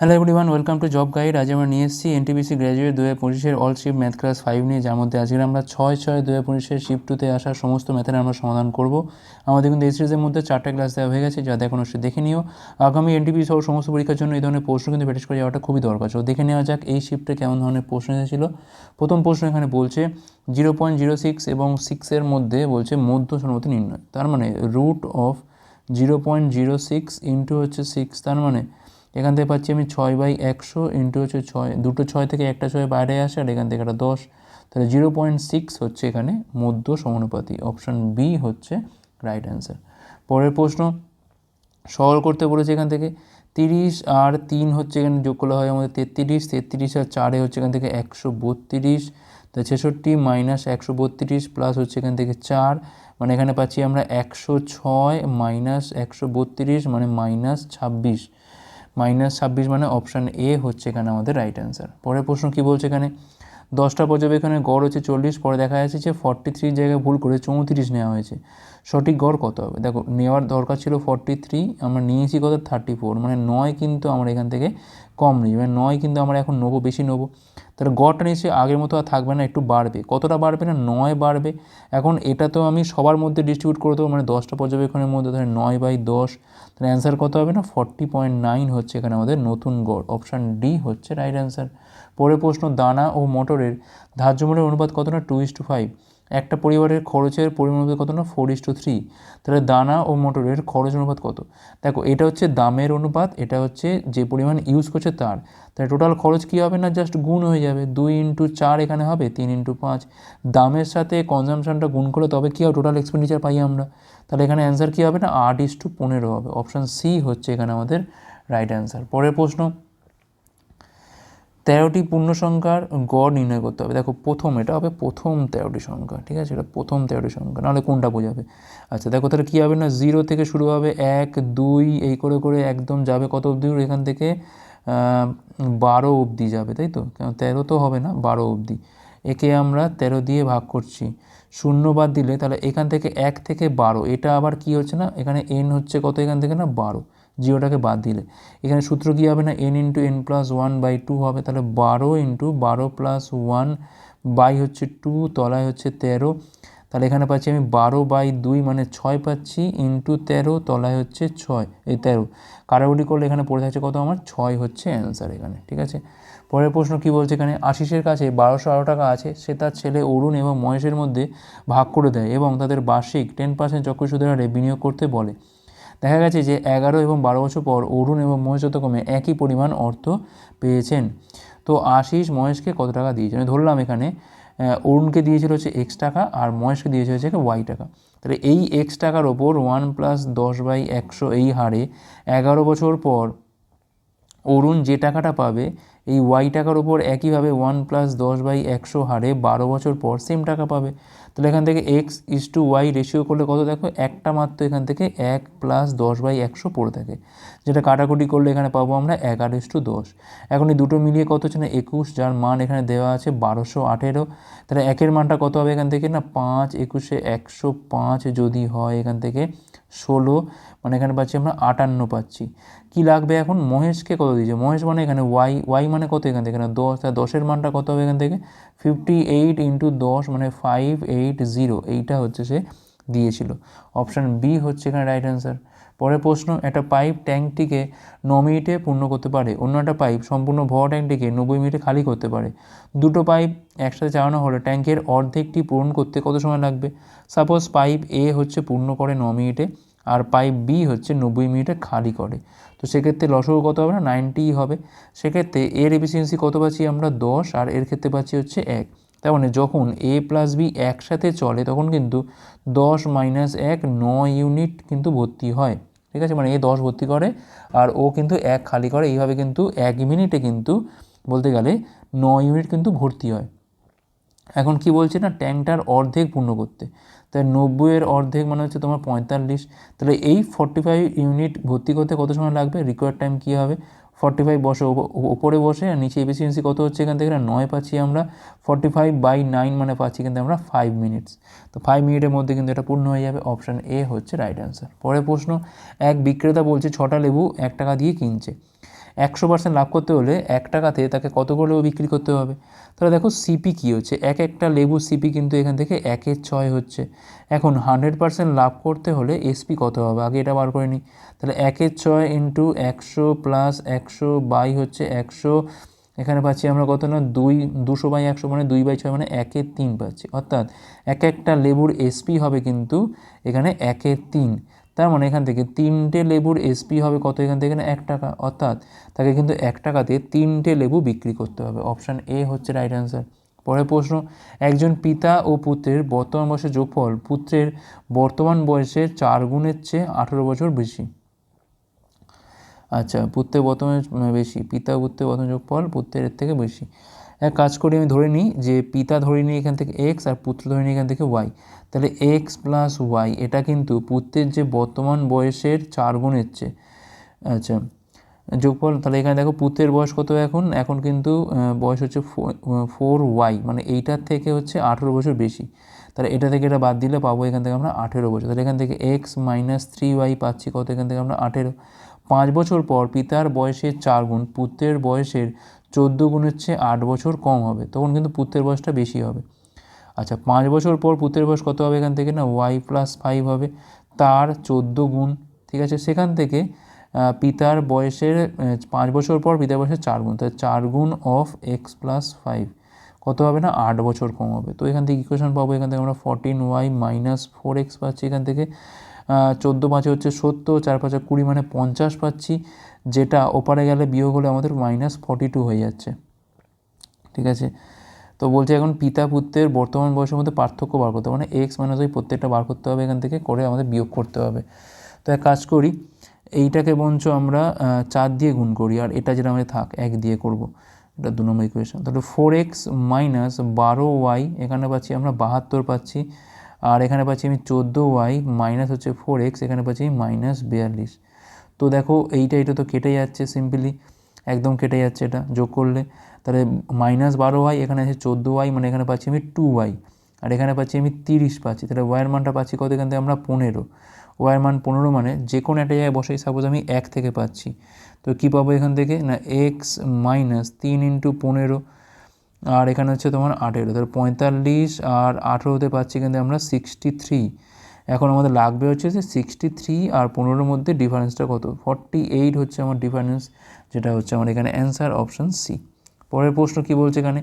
Hello everyone welcome to job guide আজ আমরা নিয়ে এসেছি এনটিপিসি গ্র্যাজুয়েট দু হাজার পঁচিশের all shift math class five নিয়ে, যার মধ্যে আজকে আমরা ছয় ছয় দু হাজার পঁচিশের শিফট টুতে আসা সমস্ত ম্যাথের আমরা সমাধান করব। আমাদের কিন্তু এই সিরিজের মধ্যে চারটে ক্লাস দেওয়া হয়ে গেছে, যা দেখুন অবশ্যই দেখে নিও। আগামী এনটিপিসি সহ সমস্ত পরীক্ষার জন্য এই ধরনের প্রশ্ন কিন্তু প্র্যাকটিস করে যাওয়াটা খুবই দরকার। ছিল দেখে নেওয়া যাক এই শিফটে কেমন ধরনের প্রশ্ন এসেছিল। প্রথম প্রশ্ন এখানে বলছে জিরো পয়েন্ট জিরো সিক্স এবং সিক্সের মধ্যে বলছে মধ্য সন্মতি নির্ণয়। তার মানে root of zero point zero six into হচ্ছে সিক্স তার মানে এখান থেকে পাচ্ছি আমি ছয় বাই একশো ইন্টু হচ্ছে ছয়, দুটো ছয় থেকে একটা ছয় বাইরে আসে আর এখান থেকে একটা দশ। তাহলে জিরো পয়েন্ট সিক্স হচ্ছে এখানে মধ্য সমানুপাতি অপশান বি হচ্ছে রাইট অ্যান্সার পরের প্রশ্ন, সরল করতে বলেছে এখান থেকে, তিরিশ আর তিন হচ্ছে এখানে যোগ করলে হয় আমাদের তেত্রিশ তেত্রিশ আর চারে হচ্ছে এখান থেকে একশো বত্রিশ। তা ছেষট্টি মাইনাস একশো বত্রিশ প্লাস হচ্ছে এখান থেকে চার মানে এখানে পাচ্ছি আমরা একশো ছয় মাইনাস একশো বত্রিশ মানে মাইনাস ছাব্বিশ। মাইনাস ছাব্বিশ মানে অপশান এ হচ্ছে এখানে আমাদের রাইট অ্যান্সার পরের প্রশ্ন কী বলছে এখানে? দশটা পর্যবেক্ষণে গড় হচ্ছে চল্লিশ, পরে দেখা যাচ্ছে যে ফর্টি থ্রির জায়গায় ভুল করে চৌত্রিশ নেওয়া হয়েছে। সঠিক গড় কত হবে? দেখো, নেওয়ার দরকার ছিল ফর্টি থ্রি আমরা নিয়েছি কত? থার্টি ফোর মানে নয় কিন্তু আমরা এখান থেকে কম নিই। মানে নয় কিন্তু আমরা এখন নেব, বেশি নেব। তাহলে গড়টা নিশ্চয়ই আগের মতো আর থাকবে না, একটু বাড়বে। কতটা বাড়বে না? নয় বাড়বে। এখন এটা তো আমি সবার মধ্যে ডিস্ট্রিবিউট করে দেবো মানে দশটা পর্যবেক্ষণের মধ্যে ধরে নয় বাই দশ তাহলে অ্যান্সার কত হবে না? ফর্টি পয়েন্ট নাইন হচ্ছে এখানে আমাদের নতুন গড়। অপশান ডি হচ্ছে রাইট অ্যান্সার পরে প্রশ্ন দানা ও মোটরের ধার্য মূল্যের অনুপাত কত না? টু ইস টু ফাইভ একটা পরিবারের খরচের পরিমাণ কত না? ফোর ইস টু থ্রি তাহলে দানা ও মোটরের খরচ অনুপাত কত? দেখো, এটা হচ্ছে দামের অনুপাত, এটা হচ্ছে যে পরিমাণ ইউজ করছে তার। তাহলে টোটাল খরচ কী হবে না? জাস্ট গুণ হয়ে যাবে। দুই ইন্টু চার এখানে হবে, তিন ইন্টু পাঁচ। দামের সাথে কনজামশনটা গুণ করলে তবে কী হবে? টোটাল এক্সপেন্ডিচার পাই আমরা। তাহলে এখানে অ্যান্সার কী হবে না? আট ইস টু পনেরো হবে। অপশান সি হচ্ছে এখানে আমাদের রাইট অ্যান্সার পরের প্রশ্ন। তেরোটি পূর্ণ সংখ্যার গড় নির্ণয় করতে হবে। দেখো, প্রথম এটা হবে প্রথম তেরোটি সংখ্যা, ঠিক আছে? এটা প্রথম তেরোটি সংখ্যা, নাহলে কোনটা বোঝাবে? আচ্ছা দেখো, তাহলে কী হবে না? জিরো থেকে শুরু হবে এক, দুই, এই করে করে একদম যাবে কত অবধি? এখান থেকে বারো অবধি যাবে, তাই তো? কেন? তেরো তো হবে না, বারো অবধি। একে আমরা তেরো দিয়ে ভাগ করছি। শূন্য বাদ দিলে তাহলে এখান থেকে এক থেকে বারো, এটা আবার কি হচ্ছে না? এখানে এন হচ্ছে কত? এখান থেকে না, বারো। জিরোটাকে বাদ দিলে। এখানে সূত্র কী হবে না? N into n plus one by two হবে। তাহলে বারো ইন্টু বারো প্লাস ওয়ান বাই হচ্ছে টু তলায় হচ্ছে তেরো। তাহলে এখানে পাচ্ছি আমি বারো বাই দুই মানে ছয় পাচ্ছি ইন্টু তেরো, তলায় হচ্ছে ছয়, এই তেরো। কারাগুলি করলে এখানে পড়ে থাকছে কত আমার? ছয় হচ্ছে অ্যান্সার এখানে, ঠিক আছে? পরের প্রশ্ন কী বলছে এখানে? আশিসের কাছে বারোশো আরও টাকা আছে, সে তার ছেলে অরুণ এবং মহেশের মধ্যে ভাগ করে দেয় এবং তাদের বার্ষিক টেন পার্সেন্ট চক্রসুদের হারে বিনিয়োগ করতে বলে। দেখা গেছে যে এগারো এবং বারো বছর পর অরুণ এবং মহেশ যথাক্রমে একই পরিমাণ অর্থ পেয়েছেন। তো আশিস মহেশকে কত টাকা দিয়েছেন? ধরলাম এখানে অরুণকে দিয়েছিল হচ্ছে এক্স টাকা আর মহেশকে দিয়েছে হচ্ছে ওয়াই টাকা। তাহলে এই এক্স টাকার ওপর ওয়ান প্লাস দশ বাই একশো এই হারে এগারো বছর পর অরুণ যে টাকাটা পাবে এই ওয়াই টাকার ওপর একইভাবে ওয়ান প্লাস দশ বাই একশো হারে বারো বছর পর সেম টাকা পাবে। তাহলে এখান থেকে x is to y ratio করলে কত দেখো? একটা মাত্র এখান থেকে এক প্লাস দশ বাই একশো পড়ে থাকে। যেটা কাটাকুটি করলে এখানে পাবো আমরা এগারো ইস টু দশ। এখন এই দুটো মিলিয়ে কত হচ্ছে না? একুশ, যার মান এখানে দেওয়া আছে বারোশো আঠেরো। তাহলে একের মানটা কত হবে এখান থেকে না? পাঁচ একুশে একশো পাঁচ যদি হয় এখান থেকে ষোলো মানে এখানে পাচ্ছি আমরা আটান্ন পাচ্ছি। কি লাগবে এখন? মহেশকে কত দিয়েছে? মহেশ মানে এখানে ওয়াই ওয়াই মানে কত এখান থেকে? এখানে দশ। তা দশের মানটা কত হবে এখান থেকে? ফিফটি এইট ইন্টু দশ মানে ফাইভ এইট জিরো এইটা হচ্ছে সে দিয়েছিল। অপশান বি হচ্ছে এখানে রাইট অ্যান্সার পরের প্রশ্ন, একটা পাইপ ট্যাঙ্কটিকে ন মিনিটে পূর্ণ করতে পারে। অন্য একটা পাইপ সম্পূর্ণ ভরা ট্যাঙ্কটিকে নব্বই মিনিটে খালি করতে পারে। দুটো পাইপ একসাথে চালানো হলে ট্যাঙ্কের অর্ধেকটি পূরণ করতে কত সময় লাগবে? সাপোজ পাইপ এ হচ্ছে পূর্ণ করে ন মিনিটে। আর পাইপ বি হচ্ছে নব্বই মিনিটে খালি করে। তো সেক্ষেত্রে লসও কত হবে না? নাইনটিই হবে। সেক্ষেত্রে এর এফিসিয়েন্সি কত পাচ্ছি আমরা? দশ। আর এর ক্ষেত্রে পাচ্ছি হচ্ছে এক। তার মানে যখন এ প্লাস বি একসাথে চলে, তখন কিন্তু দশ মাইনাস এক নয় ইউনিট কিন্তু ভর্তি হয়। ঠিক আছে? মানে এ দশ ভর্তি করে আর ও কিন্তু এক খালি করে। এইভাবে কিন্তু এক মিনিটে কিন্তু বলতে গেলে নয় ইউনিট কিন্তু ভর্তি হয়। এখন কি বলছে না? ট্যাঙ্কটার অর্ধেক পূর্ণ করতে। তাই নব্বইয়ের অর্ধেক মানে হচ্ছে তোমার পঁয়তাল্লিশ। তাহলে এই ফর্টি ফাইভ ইউনিট ভর্তি করতে কত সময় লাগবে? রিকোয়ার্ড টাইম কী হবে? ফর্টি ফাইভ বসে ওপরে বসে আর নিচে এফিসিয়েন্সি কত হচ্ছে এখান থেকে? নয় পাচ্ছি আমরা। ফর্টি ফাইভ বাই নাইন মানে পাচ্ছি কিন্তু আমরা ফাইভ মিনিটস তো ফাইভ মিনিটের মধ্যে কিন্তু এটা পূর্ণ হয়ে যাবে। অপশান এ হচ্ছে রাইট অ্যান্সার পরের প্রশ্ন, এক বিক্রেতা বলছে ছটা লেবু এক টাকা দিয়ে কিনছে। একশো পার্সেন্ট লাভ করতে হলে এক টাকাতে তাকে কত করে বিক্রি করতে হবে? তাহলে দেখো সিপি কী হচ্ছে? এক একটা লেবু সিপি কিন্তু এখান থেকে একের ছয় হচ্ছে। এখন হান্ড্রেড পার্সেন্ট লাভ করতে হলে এসপি কত হবে? আগে এটা বার করে নিই। তাহলে একের ছয় ইন্টু একশো প্লাস একশো বাই হচ্ছে একশো। এখানে পাচ্ছি আমরা কত না? দুই, দুশো বাই একশো মানে দুই বাই ছয় মানে একের তিন পাচ্ছি। অর্থাৎ এক একটা লেবুর এসপি হবে কিন্তু এখানে একের তিন। তার মানে এখান থেকে তিনটে লেবুর এসপি হবে কত এখান থেকে এক টাকা। অর্থাৎ তাকে কিন্তু এক টাকাতে তিনটে লেবু বিক্রি করতে হবে। অপশান এ হচ্ছে রাইট অ্যান্সার পরের প্রশ্ন, একজন পিতা ও পুত্রের বর্তমান বয়সের যোগফল পুত্রের বর্তমান বয়সের চার গুণের চেয়ে আঠেরো বছর বেশি। আচ্ছা পুত্রের বর্তমানে বেশি, পিতা পুত্রের বর্তমান যোগফল পুত্রের থেকে বেশি। এক কাজ করি, আমি ধরে নিই যে পিতা ধরে নিই এখান থেকে এক্স আর পুত্র ধরে নিই এখান থেকে ওয়াই তাহলে এক্স প্লাস ওয়াই এটা কিন্তু পুত্রের যে বর্তমান বয়সের চার গুণের চেয়ে। আচ্ছা যোগফল, তাহলে এখানে দেখো পুত্রের বয়স কত এখন? এখন কিন্তু বয়স হচ্ছে ফোর ওয়াই মানে এইটার থেকে হচ্ছে আঠেরো বছর বেশি। তাহলে এটা থেকে এটা বাদ দিলে পাবো এখান থেকে আমরা আঠেরো বছর। তাহলে এখান থেকে এক্স মাইনাস থ্রি ওয়াই পাচ্ছি কত? এখান থেকে আমরা আঠেরো। পাঁচ বছর পর পিতার বয়সের চার গুণ, পুত্রের বয়সের চোদ্দ গুণের চেয়ে আট বছর কম হবে, তখন কিন্তু পুত্রের বয়সটা বেশি হবে। আচ্ছা পাঁচ বছর পর পুত্রের বয়স কত হবে এখান থেকে না? ওয়াই প্লাস ফাইভ হবে। তার চোদ্দ গুণ, ঠিক আছে? সেখান থেকে পিতার বয়সের পাঁচ বছর পর পিতার বয়সের চার গুণ, তাহলে চার গুণ অফ এক্স প্লাস ফাইভ কত হবে না? আট বছর কম হবে। তো এখান থেকে ইকুয়েশন পাবো, এখান থেকে আমরা fourteen y minus four x পাচ্ছি, এখান থেকে চোদ্দ পাঁচে হচ্ছে সত্তর, চার পাঁচে কুড়ি মানে পঞ্চাশ পাচ্ছি, যেটা ওপারে গেলে বিয়োগ হলে আমাদের মাইনাস ফর্টি টু হয়ে যাচ্ছে। ঠিক আছে? তো বলছে এখন পিতা পুত্রের বর্তমান বয়সের মধ্যে পার্থক্য বার করতে মানে এক্স মাইনাস ওই প্রত্যেকটা বার করতে হবে এখান থেকে করে আমাদের বিয়োগ করতে হবে। তো এক কাজ করি, এইটাকে বঞ্চ আমরা চার দিয়ে গুণ করি, আর এটা যেটা আমাদের থাক, এক দিয়ে করব। এটা দু নম্বর ইকুয়েশন তাহলে ফোর এক্স মাইনাস বারো ওয়াই এখানে পাচ্ছি আমরা বাহাত্তর পাচ্ছি আর এখানে পাচ্ছি আমি চোদ্দ ওয়াই মাইনাস হচ্ছে ফোর এক্স এখানে পাচ্ছি মাইনাস বিয়াল্লিশ। তো দেখো এইটা, এটা তো কেটে যাচ্ছে সিম্পলি একদম কেটে যাচ্ছে এটা যোগ করলে। তাহলে মাইনাস বারো ওয়াই, এখানে আছে চোদ্দ ওয়াই মানে এখানে পাচ্ছি আমি টু ওয়াই। আর এখানে পাচ্ছি আমি তিরিশ পাচ্ছি, তাহলে ওয়াইয়ের মানটা পাচ্ছি কত? এখান থেকে আমরা পনেরো। ওয়াইয়ের মান পনেরো মানে যে কোনো একটা জায়গায় বসাই সাপোজ আমি এক থেকে পাচ্ছি। তো কী পাবো এখান থেকে? না এক্স মাইনাস তিন ইন্টু পনেরো। আর এখানে হচ্ছে তোমার আঠেরো, তাহলে পঁয়তাল্লিশ আর আঠেরোতে পাচ্ছি কিন্তু আমরা সিক্সটি থ্রি এখন আমাদের লাগবে হচ্ছে যে সিক্সটি থ্রি আর পনেরোর মধ্যে ডিফারেন্সটা কত? ফর্টি এইট হচ্ছে আমার ডিফারেন্স যেটা হচ্ছে আমার এখানে অ্যান্সার অপশান সি পরের প্রশ্ন কী বলছে এখানে?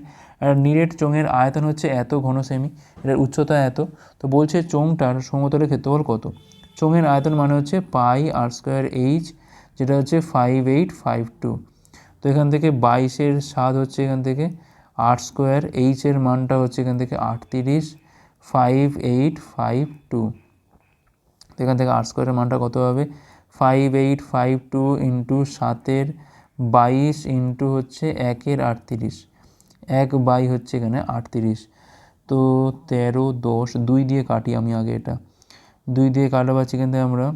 নিরেট চোঙের আয়তন হচ্ছে এত, ঘন সেমি এটার উচ্চতা এত। তো বলছে চোঙটার সমতলের ক্ষেত্রফল কত? চোঙের আয়তন মানে হচ্ছে পাই আর স্কোয়ার এইচ যেটা হচ্ছে ফাইভ এইট ফাইভ টু তো এখান থেকে বাইশের স্বাদ হচ্ছে এখান থেকে আট স্কোয়ার এইচের মানটা হচ্ছে এখান থেকে আটত্রিশ ফাইভ এইট ফাইভ টু তো এখান থেকে আট স্কোয়ারের মানটা কত হবে? Five eight five two into সাতের বাইশ ইন্টু হচ্ছে একের আটত্রিশ। এক বাই হচ্ছে এখানে আটত্রিশ। তো তেরো, দশ, দুই দিয়ে কাটি আমি আগে এটা। দুই দিয়ে কাটা পাচ্ছি এখান থেকে আমরা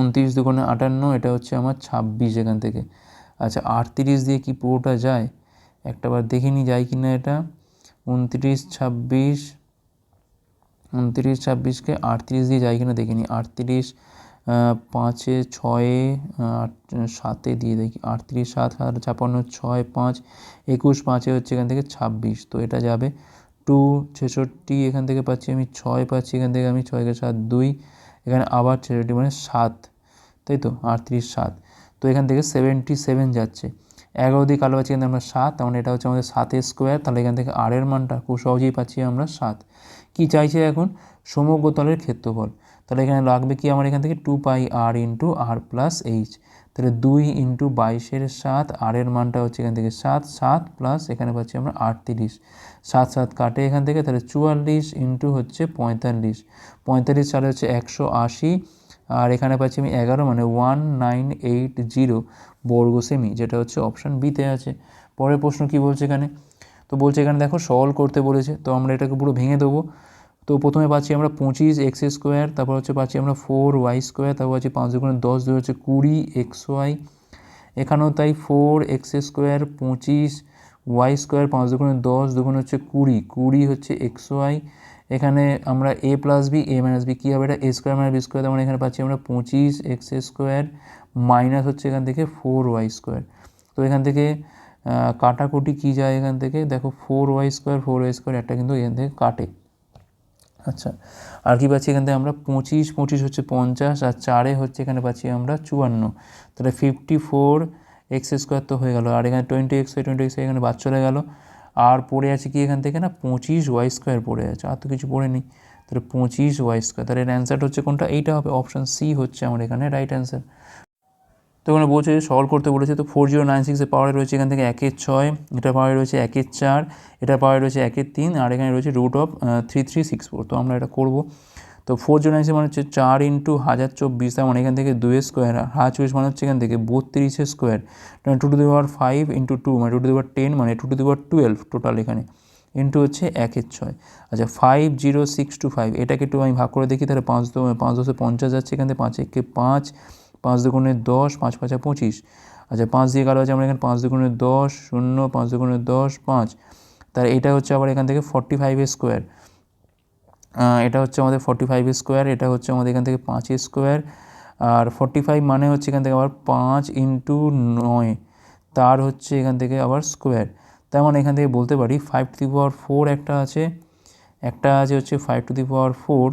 উনত্রিশ দুগুণে আটান্ন, এটা হচ্ছে আমার ছাব্বিশ এখান থেকে। আচ্ছা আটত্রিশ দিয়ে কি পুরোটা যায়? একটা বার দেখে নিই যায় কি না এটা। উনত্রিশ, ছাব্বিশ, উনত্রিশ, ছাব্বিশকে আটত্রিশ দিয়ে যায় কিনা দেখে নিই। আটত্রিশ পাঁচে ছয়ে সাতে দিয়ে দেখি। আটত্রিশ, সাত হাজার ছাপান্ন ছয়, পাঁচ, একুশ, পাঁচে হচ্ছে এখান থেকে ছাব্বিশ। তো এটা যাবে টু, ছেষট্টি, এখান থেকে পাচ্ছি আমি ছয়, পাচ্ছি এখান থেকে আমি ছয়কে সাত, দুই, এখানে আবার ছেষট্টি মানে সাত। তাই তো? আটত্রিশ, সাত। তো এখান থেকে সেভেন্টি সেভেন যাচ্ছে। এগারো দিয়ে কালো পাচ্ছি এখানে আমরা সাত, তার মানে এটা হচ্ছে আমাদের সাতের স্কোয়ার তাহলে এখান থেকে আরের মানটা খুব সহজেই পাচ্ছি আমরা সাত। কী চাইছে এখন? সমগ্র তলের ক্ষেত্রফল। তাহলে এখানে লাগবে কি? আমার এখান থেকে two pi r into r plus h তাহলে দুই ইন্টু বাইশের সাত আরের মানটা হচ্ছে এখান থেকে সাত সাত প্লাস এখানে পাচ্ছি আমরা আটত্রিশ। সাত সাত কাটে এখান থেকে, তাহলে চুয়াল্লিশ ইন্টু হচ্ছে পঁয়তাল্লিশ। পঁয়তাল্লিশ সালে হচ্ছে একশো আশি। আর এখানে পাচ্ছি আমি এগারো মানে ওয়ান নাইন এইট জিরো বর্গ সেমি যেটা হচ্ছে অপশান বিতে আছে। পরের প্রশ্ন কি বলছে এখানে? তো বলছে এখানে দেখো সলভ করতে বলেছে, তো আমরা এটাকে পুরো ভেঙে দেবো। তো প্রথমে পাচ্ছি আমরা পঁচিশ এক্স স্কোয়ার, তারপর হচ্ছে পাচ্ছি আমরা ফোর ওয়াই স্কোয়ার, তারপর হচ্ছে পাঁচ দুগুণে দশ দুই হচ্ছে কুড়ি এক্স ওয়াই। এখানেও তাই ফোর এক্স স্কোয়ার, পঁচিশ ওয়াই স্কোয়ার, পাঁচ দুগুণে দশ দুগুণ হচ্ছে কুড়ি কুড়ি হচ্ছে এক্স ওয়াই। এখানে আমরা a plus b a minus b কী হবে এটা? A square minus b square তেমন এখানে পাচ্ছি আমরা পঁচিশ এক্স স্কোয়ার মাইনাস হচ্ছে এখান থেকে ফোর ওয়াই স্কোয়ার তো এখান থেকে কাটাকুটি কী যায় এখান থেকে? দেখো four y square four y square একটা কিন্তু এখান থেকে কাটে। আচ্ছা আর কি পাচ্ছি এখান থেকে আমরা? পঁচিশ পঁচিশ হচ্ছে পঞ্চাশ, আর চারে হচ্ছে এখানে পাচ্ছি আমরা চুয়ান্ন। তাহলে ফিফটি ফোর এক্স স্কোয়ার তো হয়ে গেল। আর এখানে টোয়েন্টি এক্স টোয়েন্টি এক্স এখানে বাদ চলে গেল। আর পড়ে আছে কি এখান থেকে না? পঁচিশ ওয়াই স্কোয়ার পড়ে আছে, আর তো কিছু পড়ে নেই। তাহলে পঁচিশ ওয়াই স্কোয়ার, তাহলে এর অ্যান্সারটা হচ্ছে কোনটা? এইটা হবে অপশান সি হচ্ছে আমার এখানে রাইট অ্যান্সার তো ওখানে বলছে সলভ করতে বলেছে, তো ফোর জিরো নাইন সিক্সের পাওয়ারে রয়েছে এখান থেকে একের ছয় এটা পাওয়ারে রয়েছে একের চার এটা পাওয়ারে রয়েছে একের তিন, আর এখানে রয়েছে root of three three six four তো আমরা এটা করব। তো ফোর জিরো নাইন মানে হচ্ছে চার ইন্টু হাজার চব্বিশ, তার মানে এখান থেকে দুয়ের স্কোয়ার আর হাজার চব্বিশ মানে হচ্ছে এখান থেকে বত্রিশের square two to the power five into two মানে two to the power ten মানে two to the power twelve total এখানে ইন্টু হচ্ছে একের ছয়। আচ্ছা five zero six two five এটাকে একটু আমি ভাগ করে দেখি, তাহলে পাঁচ দো- পাঁচ দশে পঞ্চাশ যাচ্ছে এখান থেকে, পাঁচ একে পাঁচ পাঁচ দুগুণে দশ, পাঁচ পাঁচা পঁচিশ। আচ্ছা পাঁচ দিয়ে কালো আছে, আমরা এখানে পাঁচ দুগুণে দশ, শূন্য, পাঁচ দুগুণে দশ, পাঁচ তার এটা হচ্ছে আবার এখান থেকে ফর্টি ফাইভের স্কোয়ার এটা হচ্ছে আমাদের ফর্টি ফাইভ স্কোয়ার এটা হচ্ছে আমাদের এখান থেকে পাঁচ স্কোয়ার আর ফর্টি ফাইভ মানে হচ্ছে এখান থেকে আবার পাঁচ ইন্টু নয়, তার হচ্ছে এখান থেকে আবার স্কোয়ার তার মানে এখান থেকে বলতে পারি five to the power four একটা আছে একটা আছে হচ্ছে five to the power four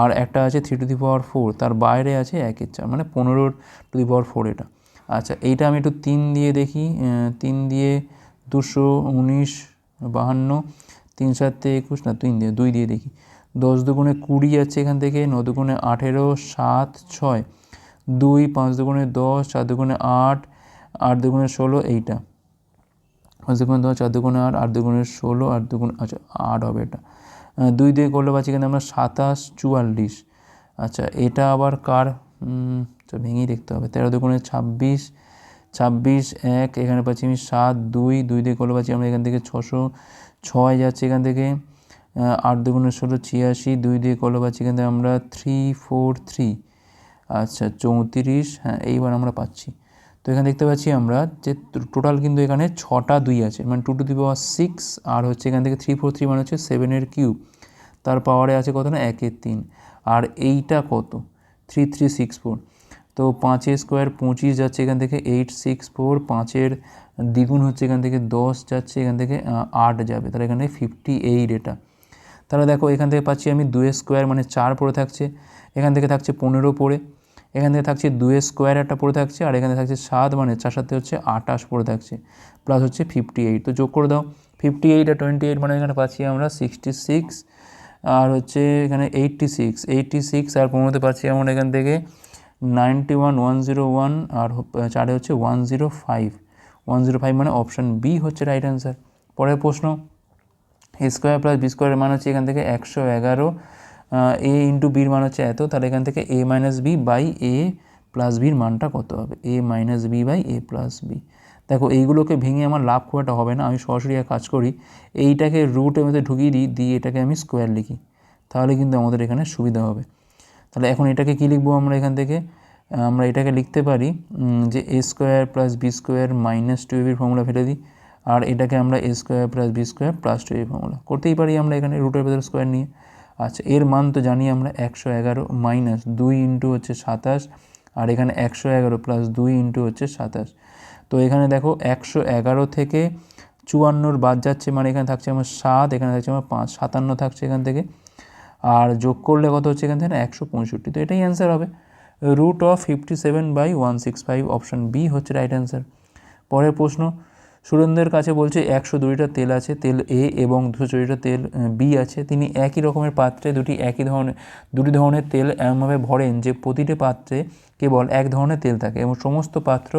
আর একটা আছে three to the power four তার বাইরে আছে একের চার মানে পনেরো টু দি পাওয়ার ফোর এটা। আচ্ছা এইটা আমি একটু তিন দিয়ে দেখি তিন দিয়ে দুশো উনিশ, বাহান্ন, তিন সাতে একুশ, না, তিন দিয়ে, দুই দিয়ে দেখি। দশ দুগুণে কুড়ি যাচ্ছে এখান থেকে, ন দুগুণে আঠেরো, সাত, ছয়, দুই, পাঁচ দুগুণে দশ, চার দুগুণে আট আট দুগুণে ষোলো, এইটা। পাঁচ দুগুণে দশ, চার দুগুণে আট আট দুগুণে ষোলো, আট দুগুণে আচ্ছা আট হবে এটা। দুই দিয়ে করলে পাচ্ছি কিন্তু আমরা সাতাশ চুয়াল্লিশ। আচ্ছা এটা আবার কার? ভেঙেই দেখতে হবে। তেরো দুগুণে ছাব্বিশ ছাব্বিশ, এক, এখানে পাচ্ছি আমি সাত, দুই দুই দিয়ে করলে পাচ্ছি আমরা এখান থেকে ছশো ছয় যাচ্ছে এখান থেকে। আট দুগুণে ষোলো, ছিয়াশি, দুই দিয়ে করলে পাচ্ছি থেকে আমরা থ্রি ফোর থ্রি আচ্ছা চৌত্রিশ হ্যাঁ এইবার আমরা পাচ্ছি। তো এখানে দেখতে পাচ্ছি আমরা যে টোটাল কিন্তু এখানে ছটা দুই আছে। মানে two to the power six আর হচ্ছে এখান থেকে থ্রি ফোর থ্রি মানে হচ্ছে সেভেনের কিউব তার পাওয়ারে আছে কত না? একের তিন। আর এইটা কত? থ্রি থ্রি সিক্স ফোর তো পাঁচের স্কোয়ার পঁচিশ যাচ্ছে এখান থেকে এইট সিক্স ফোর পাঁচের দ্বিগুণ হচ্ছে এখান থেকে দশ যাচ্ছে এখান থেকে আট যাবে। তাহলে এখানে ফিফটি এইট এটা। তাহলে দেখো এখান থেকে পাচ্ছি আমি দুয়ে স্কোয়ার মানে চার পড়ে থাকছে, এখান থেকে থাকছে পনেরো পড়ে, এখান থেকে থাকছে দুয়ে স্কোয়ার একটা পড়ে থাকছে, আর এখানে থাকছে সাত মানে চার সাথে হচ্ছে আটাশ পড়ে থাকছে প্লাস হচ্ছে ফিফটি এইট তো যোগ করে দাও ফিফটি এইট আর টোয়েন্টি এইট মানে এখানে পাচ্ছি আমরা সিক্সটি সিক্স আর হচ্ছে এখানে এইটটি সিক্স এইটটি সিক্স আর পনেরোতে পাচ্ছি আমরা এখান থেকে ninety one one zero one আর চারে হচ্ছে one zero five one zero five মানে অপশান বি হচ্ছে রাইট অ্যান্সার পরের প্রশ্ন এ স্কোয়ার প্লাস বি স্কোয়ারের মান হচ্ছে এখান থেকে একশো এগারো এ ইন্টু বির মান হচ্ছে এত, তাহলে এখান থেকে a minus b by a plus বির মানটা কত হবে? A minus b by a plus b. দেখো, এইগুলোকে ভেঙে আমার লাভ খুব একটা হবে না, আমি সরাসরি এক কাজ করি, এইটাকে রুটের মধ্যে ঢুকিয়ে দিই, দিয়ে এটাকে আমি স্কোয়ার লিখি, তাহলে কিন্তু আমাদের এখানে সুবিধা হবে। তাহলে এখন এটাকে কী লিখব আমরা এখান থেকে? আমরা এটাকে লিখতে পারি যে a square plus b square minus two এবির ফর্মুলা ফেলে দিই আর এটাকে আমরা a square plus b square plus two এর ফর্মুলা করতেই পারি আমরা এখানে রুটের ভেতরে স্কোয়ার নিয়ে। আচ্ছা এর মান তো জানি আমরা একশো এগারো মাইনাস দুই ইন্টু হচ্ছে সাতাশ, আর এখানে একশো এগারো প্লাস দুই ইন্টু হচ্ছে সাতাশ। তো এখানে দেখো একশো এগারো থেকে চুয়ান্নর বাদ যাচ্ছে মানে এখানে থাকছে আমার সাত, এখানে থাকছে আমার পাঁচ, সাতান্ন থাকছে এখান থেকে। আর যোগ করলে কত হচ্ছে এখান থেকে? একশো পঁয়ষট্টি। তো এটাই অ্যান্সার হবে। Root of fifty seven by one six five option b হচ্ছে রাইট অ্যান্সার পরের প্রশ্ন সুরেন্দ্রের কাছে বলছে, একশো দুইটা তেল আছে, তেল এ এবং দুশো চল্লিশটা তেল বি আছে। তিনি একই রকমের পাত্রে দুটি একই ধরনের, দুটি ধরনের তেল এমনভাবে ভরেন যে প্রতিটি পাত্রে কেবল এক ধরনের তেল থাকে এবং সমস্ত পাত্র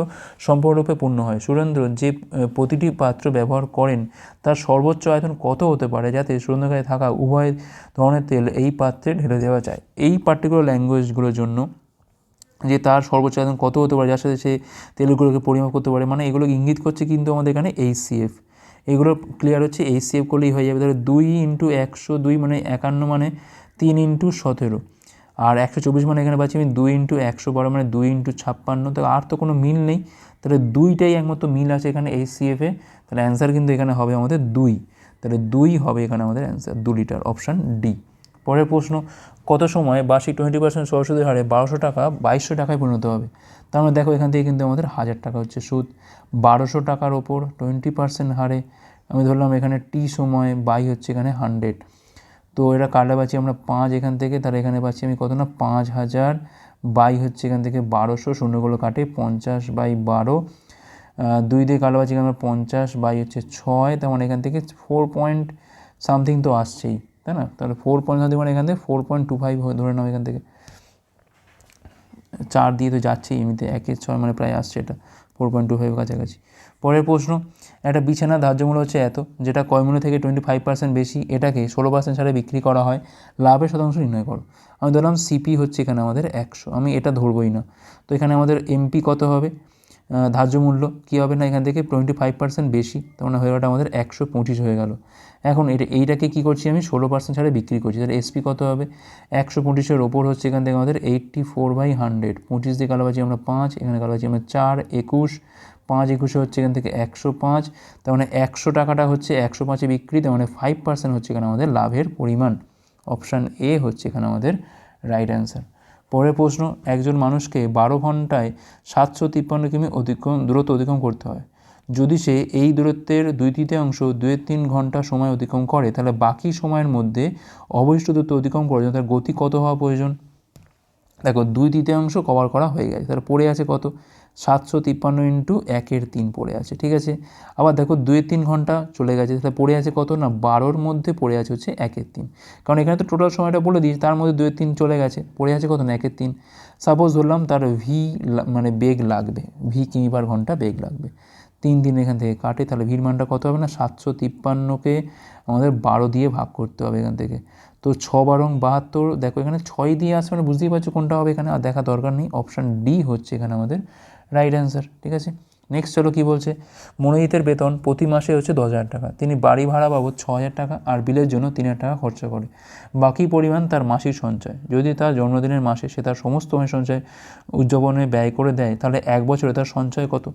সম্পূর্ণরূপে পূর্ণ হয়। সুরেন্দ্র যে প্রতিটি পাত্র ব্যবহার করেন, তার সর্বোচ্চ আয়তন কত হতে পারে যাতে সুরেন্দ্রের কাছে থাকা উভয় ধরনের তেল এই পাত্রে ঢেলে দেওয়া যায়? এই পার্টিকুলার ল্যাঙ্গুয়েজগুলোর জন্য যে তার সর্বোচ্চ আয়তন কত হতে পারে, যার সাথে সে তেলগুলোকে পরিমাপ করতে পারে মানে এগুলো ইঙ্গিত করছে কিন্তু আমাদের এখানে এইচসিএফ এগুলো ক্লিয়ার হচ্ছে এইচসিএফ করলেই হয়ে যাবে, তাহলে দুই ইন্টু একশো দুই মানে একান্ন মানে তিন ইন্টু সতেরো। আর একশো চব্বিশ মানে এখানে পাচ্ছি আমি দুই ইন্টু একশো বারো মানে দুই ইন্টু ছাপ্পান্ন, তো আর তো কোনো মিল নেই। তাহলে দুইটাই একমাত্র মিল আছে এখানে এইচসিএফে তাহলে অ্যান্সার কিন্তু এখানে হবে আমাদের দুই। তাহলে দুই হবে এখানে আমাদের অ্যান্সার দু লিটার অপশান ডি পরের প্রশ্ন, কত সময় বার্ষিক টোয়েন্টি পার্সেন্ট সরস্বতী হারে বারোশো টাকা বাইশশো টাকায় পরিণত হবে? তার মানে দেখো, এখান থেকে কিন্তু আমাদের হাজার টাকা হচ্ছে সুদ। বারোশো টাকার ওপর টোয়েন্টি পার্সেন্ট হারে আমি ধরলাম এখানে টি সময় বাই হচ্ছে এখানে হান্ড্রেড তো এটা কাটলে পাচ্ছি আমরা পাঁচ এখান থেকে, তাহলে এখানে পাচ্ছি আমি কত না? পাঁচ হাজার বাই হচ্ছে এখান থেকে বারোশো, শূন্যগুলো কাটে পঞ্চাশ বাই বারো। দুই দিয়ে কালো পাচ্ছি আমরা পঞ্চাশ বাই হচ্ছে ছয় তেমন এখান থেকে ফোর পয়েন্ট সামথিং তো আসছেই। তাই না? তাহলে ফোর পয়েন্ট সামথিং মানে এখান থেকে ফোর পয়েন্ট টু ফাইভ ধরে নাও এখান থেকে। চার দিয়ে তো যাচ্ছেই এমনিতে, একের ছয় মানে প্রায় আসছে এটা ফোর পয়েন্ট টু ফাইভ কাছাকাছি। পরের প্রশ্ন, একটা বিছানা ধার্য মূল্য হচ্ছে এত, যেটা কয় মূল্য থেকে টোয়েন্টি ফাইভ পার্সেন্ট বেশি, এটাকে ষোলো পার্সেন্ট ছাড়ে বিক্রি করা হয়, লাভের শতাংশ নির্ণয় করো। আমি ধরলাম সিপি হচ্ছে এখানে আমাদের একশো, আমি এটা ধরবই না। তো এখানে আমাদের এমপি কত হবে? ধার্য মূল্য কী হবে না এখান থেকে? টোয়েন্টি ফাইভ পার্সেন্ট বেশি, তার মানে হয়ে ওটা আমাদের একশো পঁচিশ হয়ে গেল। এখন এটা, এইটাকে কী করছি আমি? ষোলো পার্সেন্ট ছাড়ে বিক্রি করছি। তাহলে এসপি কত হবে? একশো পঁচিশের ওপর হচ্ছে এখান থেকে আমাদের এইট্টি ফোর বাই হান্ড্রেড পঁচিশ দিয়ে কালো আমরা পাঁচ, এখানে কালো আমরা চার, একুশ। পাঁচ, একুশে হচ্ছে এখান থেকে একশো পাঁচ। তার মানে একশো টাকাটা হচ্ছে একশো পাঁচে বিক্রি, তার মানে ফাইভ পার্সেন্ট হচ্ছে এখানে আমাদের লাভের পরিমাণ। অপশান এ হচ্ছে এখানে আমাদের রাইট অ্যান্সার পরের প্রশ্ন, একজন মানুষকে বারো ঘন্টায় সাতশো তিপ্পান্ন কিমি অতিক্রম, দূরত্ব অতিক্রম করতে হয়। যদি সে এই দূরত্বের দুই তৃতীয়াংশ দুই তিন ঘণ্টা সময় অতিক্রম করে, তাহলে বাকি সময়ের মধ্যে অবশিষ্ট দূরত্ব অতিক্রম করে তার গতি কত হওয়া প্রয়োজন? দেখো দুই তৃতীয়াংশ কভার করা হয়ে গেছে। তার পড়ে আছে কত? সাতশো তিপ্পান্ন ইন্টু একের তিন পড়ে আছে, ঠিক আছে? আবার দেখো দুই তিন ঘণ্টা চলে গেছে, তাহলে পড়ে আছে কত না? বারোর মধ্যে পড়ে আছে হচ্ছে একের তিন। কারণ এখানে তো টোটাল সময়টা বলে দিয়েছি, তার মধ্যে দুই তিন চলে গেছে, পড়ে আছে কত না? একের তিন। সাপোজ ধরলাম তার ভি মানে বেগ লাগবে ভি কিমি পার ঘণ্টা বেগ লাগবে। তিন দিন এখান থেকে কাটে, তাহলে ভিড় মানটা কত হবে না? সাতশো তিপ্পান্নকে আমাদের বারো দিয়ে ভাগ করতে হবে এখান থেকে। তো ছ বারং বাহাত্তর, দেখো এখানে ছয় দিয়ে আসবে মানে বুঝতেই পারছ কোনটা হবে এখানে, আর দেখা দরকার নেই। অপশান ডি হচ্ছে এখানে আমাদের রাইট অ্যান্সার ঠিক আছে? নেক্সট চলো কী বলছে? মনোজিতের বেতন প্রতি মাসে হচ্ছে দশ হাজার টাকা। তিনি বাড়ি ভাড়া বাবদ ছ হাজার টাকা আর বিলের জন্য তিন হাজার টাকা খরচা করে। বাকি পরিমাণ তার মাসিক সঞ্চয়। যদি তার জন্মদিনের মাসে সে তার সমস্ত সঞ্চয় উদযাপনে ব্যয় করে দেয়, তাহলে এক বছরে তার সঞ্চয় কত?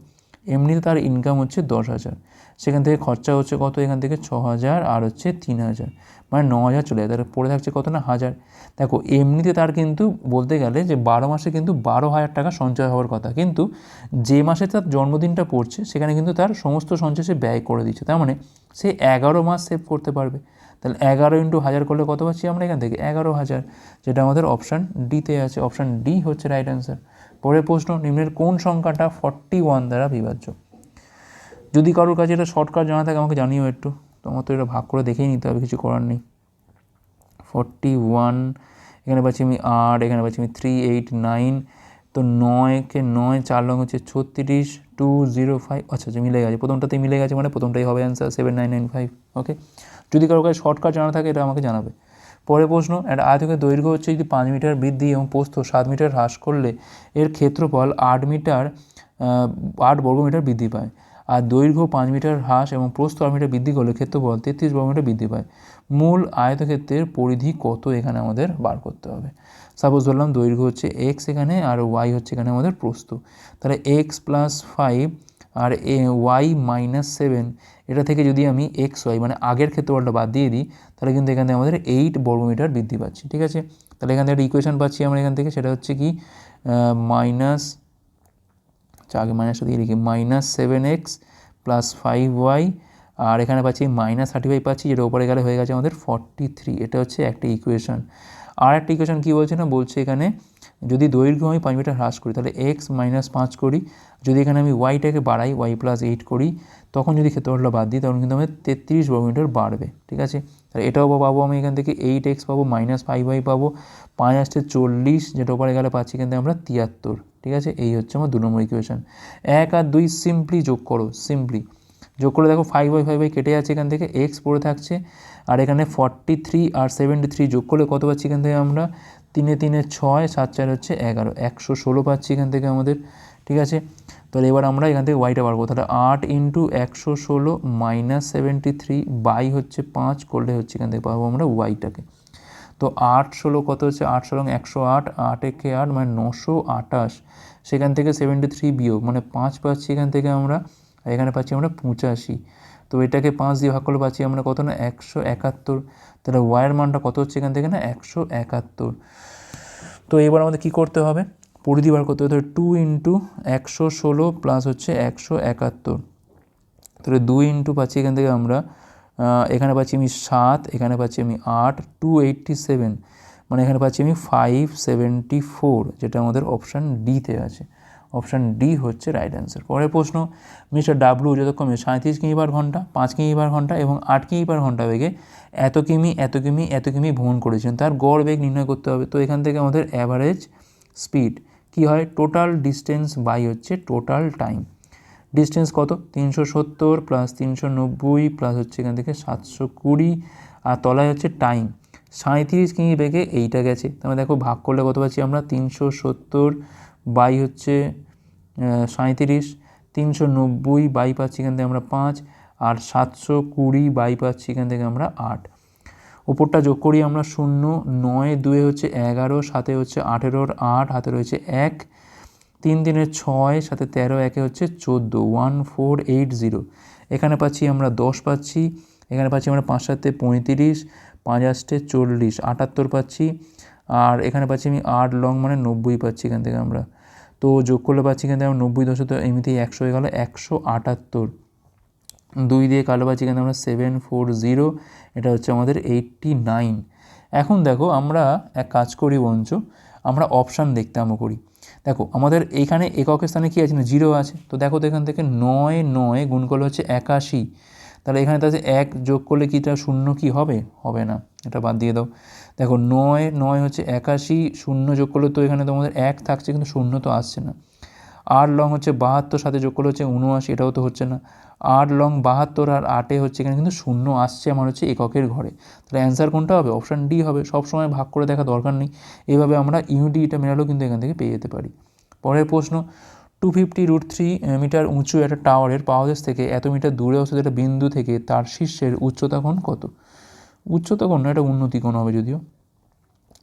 এমনিতে তার ইনকাম হচ্ছে দশ হাজার। সেখান থেকে খরচা হচ্ছে কত? এখান থেকে ছ হাজার আর হচ্ছে তিন হাজার মানে ন হাজার চলে যায়। তাহলে পড়ে থাকছে কত না? হাজার। দেখো, এমনিতে তার কিন্তু বলতে গেলে যে বারো মাসে কিন্তু বারো হাজার টাকা সঞ্চয় হওয়ার কথা। কিন্তু যে মাসে তার জন্মদিনটা পড়ছে, সেখানে কিন্তু তার সমস্ত সঞ্চয় সে ব্যয় করে দিচ্ছে। তার মানে সে এগারো মাস সেভ করতে পারবে। তাহলে এগারো ইন্টু হাজার করলে কত পাচ্ছি আমরা এখান থেকে? এগারো হাজার। যেটা আমাদের অপশান ডিতে আছে। অপশান ডি হচ্ছে রাইট অ্যান্সার পরের প্রশ্ন, নিম্নের কোন সংখ্যাটা ফর্টি ওয়ান দ্বারা বিভাজ্য? যদি কারোর কাছে এটা শর্টকাট জানা থাকে, আমাকে জানিও একটু। তোমার তো এটা ভাগ করে দেখেই নিতে হবে, কিছু করার নেই। ফর্টি ওয়ান এখানে পাচ্ছি আমি আট, এখানে পাচ্ছি আমি থ্রি এইট নাইন তো নয়কে নয়, চার লং হচ্ছে ছত্রিশ টু জিরো ফাইভ আচ্ছা আচ্ছা মিলে গেছে। প্রথমটাতেই মিলে গেছে মানে প্রথমটাই হবে answer seven nine nine five okay যদি কারোর কাছে শর্টকাট জানা থাকে, এটা আমাকে জানাবে। পরের প্রশ্ন একটা আয়তকের দৈর্ঘ্য হচ্ছে যদি পাঁচ মিটার বৃদ্ধি এবং পোস্ত সাত মিটার হ্রাস করলে এর ক্ষেত্রফল আট মিটার আট বর্গমিটার বৃদ্ধি পায়। আর দৈর্ঘ্য পাঁচ মিটার হ্রাস এবং প্রস্থ আট মিটার বৃদ্ধি করলে ক্ষেত্রফল তেত্রিশ বর্গমিটার বৃদ্ধি পায়। মূল আয়তক্ষেত্রের পরিধি কত এখানে আমাদের বার করতে হবে? সাপোজ ধরলাম দৈর্ঘ্য হচ্ছে এক্স এখানে আর ওয়াই হচ্ছে এখানে আমাদের প্রস্থ। তাহলে এক্স প্লাস ফাইভ আর এ ওয়াই মাইনাস সেভেন এটা থেকে যদি আমি এক্স ওয়াই মানে আগের ক্ষেত্রফলটা বাদ দিয়ে দিই, তাহলে কিন্তু এখান থেকে আমাদের এইট বর্গমিটার বৃদ্ধি পাচ্ছি, ঠিক আছে? তাহলে এখান থেকে একটা ইকুয়েশন পাচ্ছি আমরা এখান থেকে, সেটা হচ্ছে কি মাইনাস আচ্ছা আগে মাইনাসটা দিয়ে লিখি minus seven x plus five y আর এখানে পাচ্ছি মাইনাস থার্টি ফাইভ পাচ্ছি, যেটা ওপরে গেলে হয়ে গেছে আমাদের ফর্টি থ্রি এটা হচ্ছে একটা ইকুয়েশন আর একটা ইকুয়েশন কী বলছে না? বলছে এখানে যদি দৈর্ঘ্য আমি পাঁচ মিটার হ্রাস করি, তাহলে এক্স মাইনাস পাঁচ করি। যদি এখানে আমি ওয়াইটাকে বাড়াই ওয়াই প্লাস এইট করি, তখন যদি ক্ষেত্রফলটা বাদ দিই, তখন কিন্তু আমাদের তেত্রিশ বর্গমিটার বাড়বে, ঠিক আছে? তাহলে এটাও পাবো আমি এখান থেকে এইট এক্স পাবো মাইনাস ফাইভ ওয়াই পাবো। পাঁচ আসছে চল্লিশ, যেটা ওপরে গেলে পাচ্ছি কিন্তু আমরা তিয়াত্তর, ঠিক আছে? এই হচ্ছে আমার দু নম্বর ইকুয়েশন এক আর দুই সিম্পলি যোগ করো সিম্পলি যোগ করে দেখো ফাইভ বাই ফাইভ বাই কেটে যাচ্ছে এখান থেকে এক্স পড়ে থাকছে। আর এখানে ফর্টি থ্রি আর সেভেন্টি থ্রি যোগ করলে কত পাচ্ছি এখান থেকে আমরা? তিনে তিনে ছয়, সাত চার হচ্ছে এগারো। একশো ষোলো পাচ্ছি এখান থেকে আমাদের, ঠিক আছে? তাহলে এবার আমরা এখান থেকে ওয়াইটা পারব তাহলে আট ইন্টু একশো ষোলো মাইনাস সেভেন্টি থ্রি বাই হচ্ছে পাঁচ, করলে হচ্ছে এখান থেকে পাবো আমরা ওয়াইটাকে তো আট ষোলো কত হচ্ছে? আট ষোলো একশো আট আট একে আট মানে নশো আটাশ সেখান থেকে সেভেন্টি থ্রি বিয়োগ মানে পাঁচ পাচ্ছি এখান থেকে আমরা, এখানে পাচ্ছি আমরা পঁচাশি। তো এটাকে পাঁচ দিয়ে ভাগ করলে পাচ্ছি আমরা কত না? একশো একাত্তর। তাহলে ওয়াইয়ের মানটা কত হচ্ছে এখান থেকে না? একশো একাত্তর। তো এবার আমাদের কী করতে হবে? পরিধি বার করতে হবে। তাহলে টু ইন্টু একশো ষোলো প্লাস হচ্ছে একশো একাত্তর। তাহলে দুই ইন্টু পাচ্ছি এখান থেকে আমরা এখানে পাচ্ছি আমি সাত, এখানে পাচ্ছি আমি আট টু এইটটি সেভেন মানে এখানে পাচ্ছি আমি ফাইভ সেভেন্টি ফোর যেটা আমাদের অপশান ডিতে আছে। অপশান ডি হচ্ছে রাইট অ্যান্সার পরের প্রশ্ন, মিস্টার ডাব্লু যতক্ষণে সাঁত্রিশ কিমি পার ঘণ্টা, পাঁচ কিমি পার ঘণ্টা এবং আট কিমি পার ঘণ্টা বেগে এত কিমি এত কিমি এত কিমি ভ্রমণ করেছেন, তার গড় বেগ নির্ণয় করতে হবে। তো এখান থেকে আমাদের অ্যাভারেজ স্পিড কি হয়? টোটাল ডিস্টেন্স বাই হচ্ছে টোটাল টাইম ডিস্টেন্স কত? তিনশো সত্তর প্লাস তিনশো নব্বই প্লাস হচ্ছে এখান থেকে সাতশো কুড়ি। আর তলায় হচ্ছে টাইম সাঁত্রিশ কিমি বেগে এইটা গেছে। তাহলে দেখো, ভাগ করলে কত পাচ্ছি আমরা? তিনশো সত্তর বাই হচ্ছে সাঁত্রিশ তিনশো নব্বই বাই পাচ্ছি এখান থেকে আমরা পাঁচ, আর সাতশো কুড়ি বাই পাচ্ছি এখান থেকে আমরা আট। ওপরটা যোগ করি আমরা শূন্য, নয়, দুয়ে হচ্ছে এগারো সাথে হচ্ছে আঠেরোর আট, হাতে রয়েছে এক, তিন দিনের ছয় সাথে তেরো, একে হচ্ছে চোদ্দ, ওয়ান, ফোর, এইট, জিরো। এখানে পাচ্ছি আমরা দশ পাচ্ছি, এখানে পাচ্ছি আমরা পাঁচ, সাতে পঁয়ত্রিশ, পাঁচ, আষ্টে চল্লিশ, আটাত্তর পাচ্ছি, আর এখানে পাচ্ছি আমি আট, লং মানে নব্বই পাচ্ছি এখান থেকে আমরা। তো যোগ করলে পাচ্ছি থেকে আমরা নব্বই দশ তো এমনিতেই একশো হয়ে গেলো, একশো আটাত্তর। দুই দিয়ে কালো পাচ্ছি এখানে আমরা সেভেন ফোর জিরো এটা হচ্ছে আমাদের এইটটি নাইন এখন দেখো আমরা এক কাজ করি বঞ্চ আমরা অপশান দেখতে আমরা করি। দেখো আমাদের এইখানে এককের স্থানে কী আছে না জিরো আছে। তো দেখো তো এখান থেকে নয় নয় গুণ করলে হচ্ছে একাশি। তাহলে এখানে তাতে এক যোগ করলে কি এটা শূন্য কি হবে? হবে না। এটা বাদ দিয়ে দাও। দেখো নয় নয় হচ্ছে একাশি, শূন্য যোগ করলে তো এখানে তোমাদের এক থাকছে, কিন্তু শূন্য তো আসছে না। আট লং হচ্ছে বাহাত্তর, সাথে যোগ করলে হচ্ছে উনআশি এটাও তো হচ্ছে না। আট লং বাহাত্তর আর আটে হচ্ছে এখানে কিন্তু শূন্য আসছে আমার হচ্ছে এককের ঘরে। তাহলে অ্যান্সার কোনটা হবে? অপশান ডি হবে। সব সময় ভাগ করে দেখা দরকার নেই। এইভাবে আমরা ইউডিটা মেলালেও কিন্তু এখান থেকে পেয়ে যেতে পারি। পরের প্রশ্ন two fifty root three metre উঁচু একটা টাওয়ারের পাওয়াদেশ থেকে এত মিটার দূরে অবস্থিত একটা বিন্দু থেকে তার শীর্ষের উচ্চতা কোণ কত? উচ্চতা কোণ না এটা উন্নতি কোণ হবে যদিও।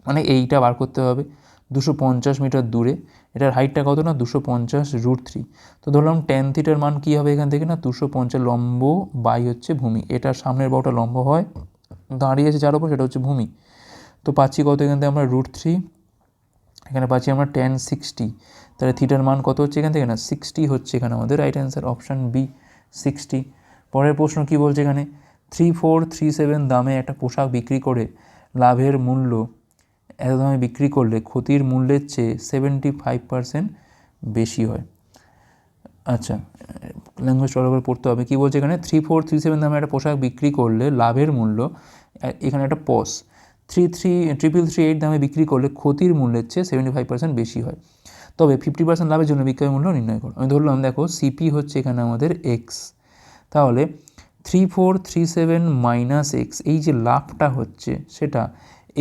মানে এইটা বার করতে হবে দুশো পঞ্চাশ মিটার দূরে। এটার হাইটটা কত না? দুশো পঞ্চাশ রুট থ্রি তো ধরলাম টেন থিটার মান কী হবে এখান থেকে না? দুশো পঞ্চাশ লম্ব বাই হচ্ছে ভূমি। এটার সামনের বাউটা লম্ব হয় দাঁড়িয়েছে যার ওপর সেটা হচ্ছে ভূমি। তো পাচ্ছি কত এখান থেকে? আমরা রুট থ্রি এখানে পাচ্ছি আমরা টেন সিক্সটি তাহলে থিটার মান কত হচ্ছে এখান থেকে না? সিক্সটি হচ্ছে এখানে আমাদের right answer option b sixty পরের প্রশ্ন কী বলছে এখানে? থ্রি ফোর থ্রি সেভেন দামে একটা পোশাক বিক্রি করে লাভের মূল্য, এত দামে বিক্রি করলে ক্ষতির মূল্যের চেয়ে সেভেন্টি ফাইভ পার্সেন্ট বেশি হয়। আচ্ছা ল্যাঙ্গুয়েজ করে পড়তে হবে। কী বলছে এখানে? থ্রি ফোর থ্রি সেভেন দামে একটা পোশাক বিক্রি করলে লাভের মূল্য এখানে একটা পস three three triple three eight দামে বিক্রি করলে ক্ষতির মূল্যের চেয়ে সেভেন্টি ফাইভ পার্সেন্ট বেশি হয়। তবে ফিফটি পার্সেন্ট লাভের জন্য বিক্রয় মূল্য নির্ণয় করো। আমি ধরলাম, দেখো সিপি হচ্ছে এখানে আমাদের এক্স তাহলে three four three seven minus x এই যে লাভটা হচ্ছে, সেটা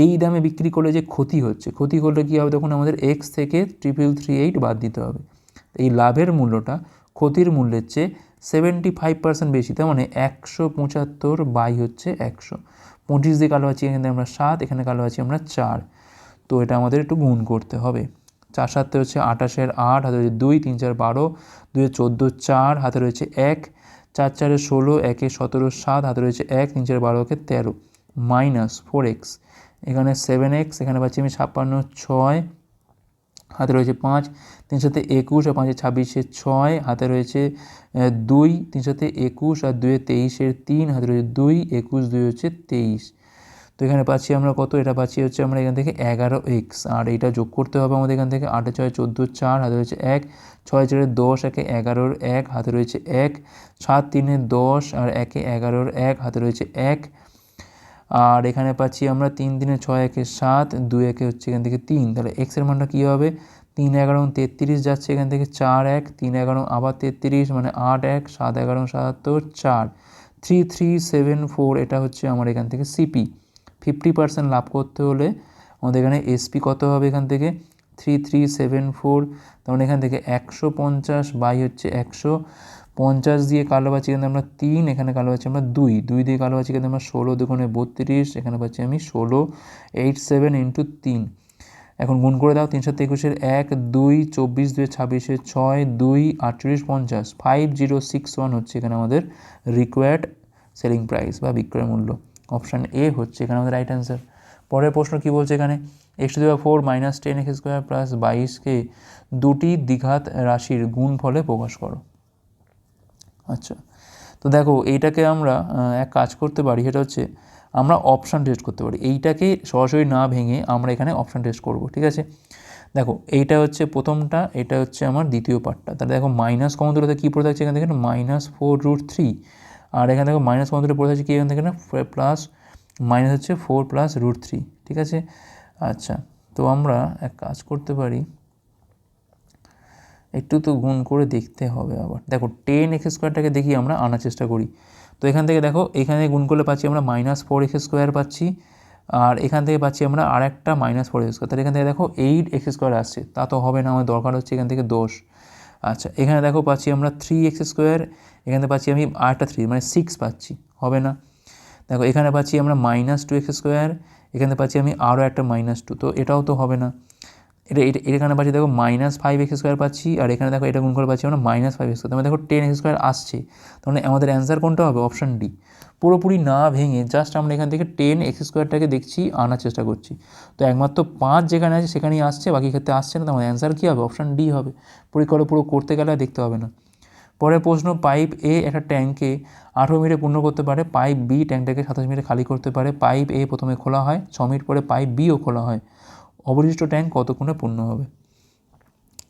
এই দামে বিক্রি করলে যে ক্ষতি হচ্ছে, ক্ষতি করলে কী হবে? তখন আমাদের এক্স থেকে ট্রিপল থ্রি এইট বাদ দিতে হবে। এই লাভের মূল্যটা ক্ষতির মূল্যের চেয়ে সেভেন্টি ফাইভ পার্সেন্ট বেশি, তার মানে একশো পঁচাত্তর বাই হচ্ছে একশো। পঁচিশ দিয়ে কালো আছি, এখানে আমরা সাত, এখানে কালো আছি আমরা চার। তো এটা আমাদের একটু গুণ করতে হবে। চার সাতে হচ্ছে আঠাশের আট, হাতে রয়েছে দুই, তিন, চার, বারো দুই চোদ্দ, চার, হাতে রয়েছে এক। চার চারে ষোলো, একে সতেরো, সাত, হাতে রয়েছে এক, নিচের চার বারোকে তেরো। মাইনাস ফোর এক্স এখানে সেভেন এক্স এখানে পাচ্ছি আমি ছাপ্পান্ন, ছয়। হাতে রয়েছে পাঁচ, তিন সাথে একুশ, আর পাঁচে ছাব্বিশে ছয়। হাতে রয়েছে দুই, তিন সাথে একুশ, আর দুয়ে তেইশের তিন। হাতে রয়েছে দুই, একুশ দুই হচ্ছে তেইশ। এখানে পাচ্ছি আমরা কত? এটা পাচ্ছি হচ্ছে আমরা এখান থেকে এগারো এক্স আর এটা যোগ করতে হবে আমাদের এখান থেকে। আটে ছয় চোদ্দ চার, হাতে রয়েছে এক। ছয় চারে দশ, একে এগারোর এক, হাতে রয়েছে এক। সাত তিনে দশ, আর একে এগারোর এক, হাতে রয়েছে এক। আর এখানে পাচ্ছি আমরা তিন দিনে ছয়, একে সাত, দুই একে হচ্ছে এখান থেকে তিন। তাহলে এক্সের মানটা কী হবে? তিন এগারো তেত্রিশ যাচ্ছে এখান থেকে চার এক। তিন এগারো আবার তেত্রিশ মানে আট এক। সাত এগারো সাতাত্তর, চার। থ্রি থ্রি সেভেন ফোর, এটা হচ্ছে আমার এখান থেকে সিপি ফিফটি পার্সেন্ট লাভ করতে হলে আমাদের এখানে এসপি কত হবে এখান থেকে? Three three seven four. তখন এখান থেকে একশো পঞ্চাশ বাই হচ্ছে একশো পঞ্চাশ দিয়ে কালো পাচ্ছি এখানে আমরা তিন, এখানে কালো পাচ্ছি আমরা দুই। দুই দিয়ে কালো পাচ্ছি এখানে আমরা ষোলো, দুগুণে বত্রিশ, এখানে পাচ্ছি আমি ষোলো, এইট সেভেন ইন্টু তিন। এখন গুণ করে দাও তিন সাত একুশের এক, দুই, চব্বিশ দুই ছাব্বিশে ছয়, দুই, আটচল্লিশ পঞ্চাশ। ফাইভ জিরো সিক্স ওয়ান হচ্ছে এখানে আমাদের রিকোয়ার্ড সেলিং প্রাইস বা বিক্রয় মূল্য। অপশান এ হচ্ছে এখানে আমাদের রাইট অ্যান্সার পরের প্রশ্ন কী বলছে এখানে? X to four minus ten x square plus বাইশকে দুটি দ্বিঘাত রাশির গুণ ফলে প্রকাশ করো। আচ্ছা তো দেখো এইটাকে আমরা এক কাজ করতে পারি, সেটা হচ্ছে আমরা অপশান টেস্ট করতে পারি। এইটাকে সরাসরি না ভেঙে আমরা এখানে অপশান টেস্ট করব, ঠিক আছে? দেখো, এইটা হচ্ছে প্রথমটা, এটা হচ্ছে আমার দ্বিতীয় পার্টটা তাহলে দেখো মাইনাস কমন তুলে কী পড়ে থাকছে এখান? থেকে মাইনাস ফোর রুট থ্রি আর এখানে দেখো মাইনাস কমন তুলে পড়ে থাকছে কি এখান থেকে না? প্লাস মাইনাস হচ্ছে ফোর প্লাস রুট থ্রি ঠিক আছে? আচ্ছা তো আমরা এক কাজ করতে পারি, একটু তো গুণ করে দেখতে হবে আবার। দেখো টেন এক্স স্কোয়ারটাকে দেখি আমরা আনার চেষ্টা করি। তো এখান থেকে দেখো, এখানে গুণ করলে পাচ্ছি আমরা মাইনাস ফোর এক্স স্কোয়ার পাচ্ছি, আর এখান থেকে পাচ্ছি আমরা আর একটা মাইনাস ফোর এক্স স্কোয়ার তাহলে এখান থেকে দেখো এইট এক্স স্কোয়ার আসছে, তা তো হবে না আমার দরকার হচ্ছে এখান থেকে দোষ আচ্ছা এখানে দেখো পাচ্ছি আমরা থ্রি এক্স স্কোয়ার এখানে পাচ্ছি আমি আরেকটা থ্রি মানে সিক্স পাচ্ছি, হবে না? দেখো, এখানে পাচ্ছি আমরা মাইনাস টু এক্স স্কোয়ার এখানে পাচ্ছি আমি আরও একটা মাইনাস টু তো এটাও তো হবে না। এটা এটা, এখানে পাচ্ছি দেখো মাইনাস ফাইভ এক্স স্কোয়ার পাচ্ছি, আর এখানে দেখো এটা গুণ করে পাচ্ছি আমরা মাইনাস ফাইভ এক্স স্কোয়ার দেখো টেন এক্স স্কোয়ার আসছে। তাহলে আমাদের অ্যান্সার কোনটা হবে? অপশান ডি পুরোপুরি না ভেঙে জাস্ট আমরা এখান থেকে টেন এক্স স্কোয়ারটাকে দেখছি, আনার চেষ্টা করছি। তো একমাত্র পাঁচ যেখানে আছে সেখানেই আসছে, বাকি ক্ষেত্রে আসছে না তো আমাদের অ্যান্সার কী হবে? অপশান ডি হবে। পরীক্ষা পুরো করতে গেলে দেখতে হবে না। পরের প্রশ্ন, পাইপ এ একটা ট্যাঙ্কে আঠেরো মিনিটে পূর্ণ করতে পারে, পাইপ বি ট্যাঙ্কটাকে সাতাশ মিনিটে খালি করতে পারে, পাইপ এ প্রথমে খোলা হয়, ছ মিনিট পরে পাইপ বিও খোলা হয়। অবশিষ্ট ট্যাঙ্ক কতক্ষণে পূর্ণ হবে?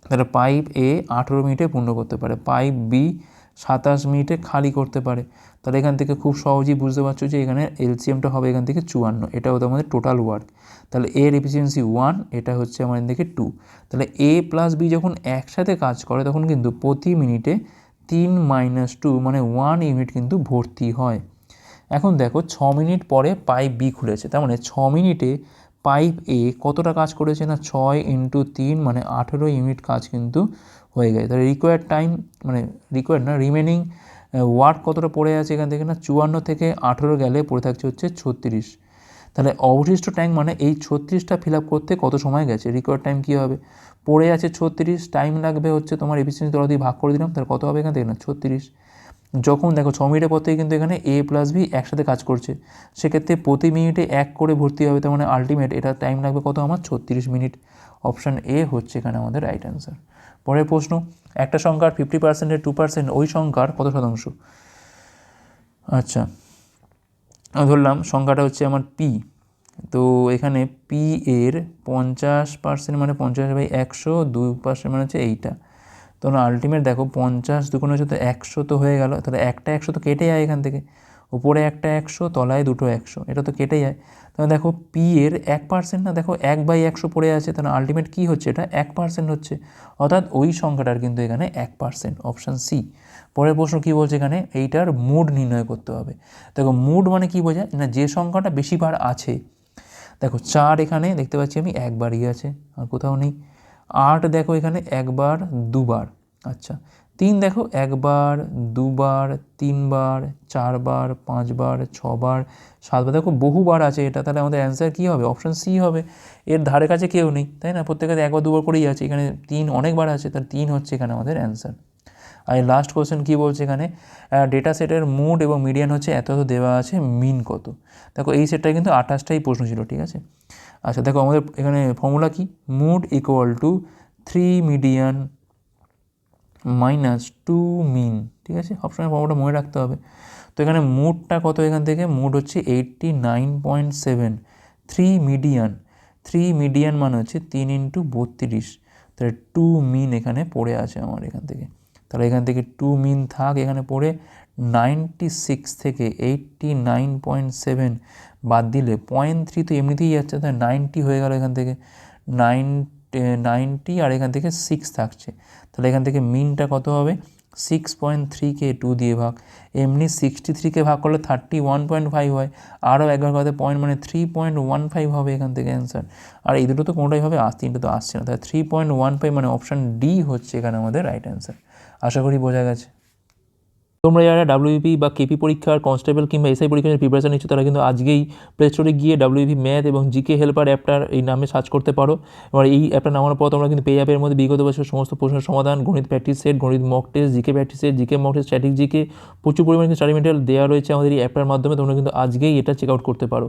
তাহলে পাইপ এ আঠেরো মিনিটে পূর্ণ করতে পারে, পাইপ বি সাতাশ মিনিটে খালি করতে পারে। তাহলে এখান থেকে খুব সহজেই বুঝতে পারছ যে এখানে এলসিএমটা হবে এখান থেকে চুয়ান্ন এটা হতো আমাদের টোটাল ওয়ার্ক তাহলে এর এফিসিয়েন্সি ওয়ান এটা হচ্ছে আমাদের দিকে টু তাহলে এ প্লাস বি যখন একসাথে কাজ করে, তখন কিন্তু প্রতি মিনিটে তিন মাইনাস টু মানে ওয়ান ইউনিট কিন্তু ভর্তি হয়। এখন দেখো ছ মিনিট পরে পাইপ বি খুলেছে, তার মানে ছ মিনিটে পাইপ এ কতটা কাজ করেছে না? ছয় ইন্টু তিন মানে আঠেরো ইউনিট কাজ কিন্তু হয়ে গেছে। তাহলে রিকোয়ার্ড টাইম মানে রিকোয়ার্ড না রিমেনিং ওয়ার্ক কতটা পড়ে আছে এখান থেকে না? চুয়ান্ন থেকে আঠেরো গেলে পড়ে থাকছে হচ্ছে ছত্রিশ। তাহলে অবশিষ্ট ট্যাঙ্ক মানে এই ছত্রিশটা ফিল আপ করতে কত সময় গেছে? রিকোয়ার্ড টাইম কী হবে? পড়ে আছে ছত্রিশ টাইম লাগবে হচ্ছে তোমার এফিসিয়েন্সি তলা দিয়ে ভাগ করে দিলাম, তাহলে কত হবে এখান থেকে না? ছত্রিশ। যখন দেখো ছ মিনিটের পর থেকে কিন্তু এখানে এ প্লাস বি একসাথে কাজ করছে। সেক্ষেত্রে প্রতি মিনিটে এক করে ভর্তি হবে, তার মানে আলটিমেট এটা টাইম লাগবে কত? আমার ছত্রিশ মিনিট। অপশান এ হচ্ছে এখানে আমাদের রাইট অ্যান্সার পরের প্রশ্ন, একটা সংখ্যার ফিফটি পার্সেন্টের টু পার্সেন্ট ওই সংখ্যার কত শতাংশ? আচ্ছা ধরলাম সংখ্যাটা হচ্ছে আমার পি তো এখানে পি এর পঞ্চাশ পার্সেন্ট মানে পঞ্চাশ বাই একশো, দুই পার্সেন্ট মানে হচ্ছে এইটা। তো আলটিমেট দেখো, পঞ্চাশ দুগুণ হচ্ছে তো একশো তো হয়ে গেল। তাহলে একটা একশো তো কেটে যায় এখান থেকে। উপরে একটা একশো, তলায় দুটো একশো, এটা তো কেটে যায়। তাহলে দেখো পি এর এক পার্সেন্ট না, দেখো এক বাই একশো পড়ে আছে। তাহলে আলটিমেট কী হচ্ছে? এটা এক পার্সেন্ট হচ্ছে। অর্থাৎ ওই সংখ্যাটার কিন্তু এখানে এক পার্সেন্ট অপশান সি পরের প্রশ্ন কী বলছে এখানে? এইটার মুড নির্ণয় করতে হবে। দেখো মুড মানে কী বোঝায়? না, যে সংখ্যাটা বেশিবার আছে দেখো চার এখানে দেখতে পাচ্ছি আমি একবারই আছে, আর কোথাও নেই। আট দেখো এখানে একবার, দুবার আচ্ছা। তিন দেখো একবার, দুবার, তিনবার, চারবার, পাঁচবার, ছবার, সাতবার, দেখো বহুবার আছে এটা, তাহলে আমাদের অ্যান্সার কী হবে? অপশান সি হবে। এর ধারে কাছে কেউ নেই, তাই না? প্রত্যেকের একবার, দুবার করেই আছে। এখানে তিন অনেকবার আছে, তাহলে তিন হচ্ছে এখানে আমাদের অ্যান্সার আর লাস্ট কোশ্চেন কী বলছে এখানে? ডেটা সেটের মুড এবং মিডিয়ান হচ্ছে এত এত দেওয়া আছে মিন কত? দেখো, এই সেটটায় কিন্তু আঠাশটাই প্রশ্ন ছিল, ঠিক আছে? আচ্ছা দেখো, আমাদের এখানে ফর্মুলা কি? Mode equal to three median minus two mean ঠিক আছে? সবসময় ফর্মুলাটা মনে রাখতে হবে। তো এখানে মুডটা কত এখান থেকে? মুড হচ্ছে eighty nine point seven three median three median মানে হচ্ছে তিন ইন্টু বত্রিশ। তাহলে টু মিন এখানে পড়ে আছে আমার এখান থেকে। তাহলে এখান থেকে টু মিন থাক, এখানে পড়ে নাইনটি সিক্স থেকে এইটটি নাইন পয়েন্ট সেভেন বাদ দিলে পয়েন্ট থ্রি তো এমনিতেই যাচ্ছে, তাহলে নাইনটি হয়ে গেল এখান থেকে। নাইন নাইনটি আর এখান থেকে সিক্স থাকছে। তাহলে এখান থেকে মিনটা কত হবে? সিক্স পয়েন্ট থ্রিকে টু দিয়ে ভাগ। এমনি সিক্সটি থ্রিকে ভাগ করলে থার্টি ওয়ান পয়েন্ট ফাইভ হয়। আরও একবার কথা পয়েন্ট মানে থ্রি পয়েন্ট ওয়ান ফাইভ হবে এখান থেকে অ্যান্সার আর এই দুটো তো কোনোটাই হবে আজ তিনটে তো আসছে না। তাহলে থ্রি পয়েন্ট ওয়ান ফাইভ মানে অপশান ডি হচ্ছে এখানে আমাদের রাইট অ্যান্সার আশা করি বোঝা গেছে। তোমরা যারা ডাব্লিউপি বা কেপি পরীক্ষার কনস্টেবল কিংবা এসআই পরীক্ষার প্রিপারেশন নিচ্ছ, তারা কিন্তু আজকেই প্লে স্টোরে গিয়ে ডাব্লিউপি ম্যাথ এবং জিকে হেল্পার অ্যাপটার এই নামে সার্চ করতে পারো। এবার এই অ্যাপটা নামানোর পর তোমরা কিন্তু পেয়ে অ্যাপের মধ্যে বিগত বছর সমস্ত প্রশ্নের সমাধান, গণিত প্র্যাকটিস সেট গণিত mock test GK practice set GK mock test static GK প্রচুর পরিমাণে স্টাডি মেটেরিয়াল দেওয়া রয়েছে আমাদের এই অ্যাপটার মাধ্যমে। তোমরা কিন্তু আজকেই এটা চেক আউট করতে পারো।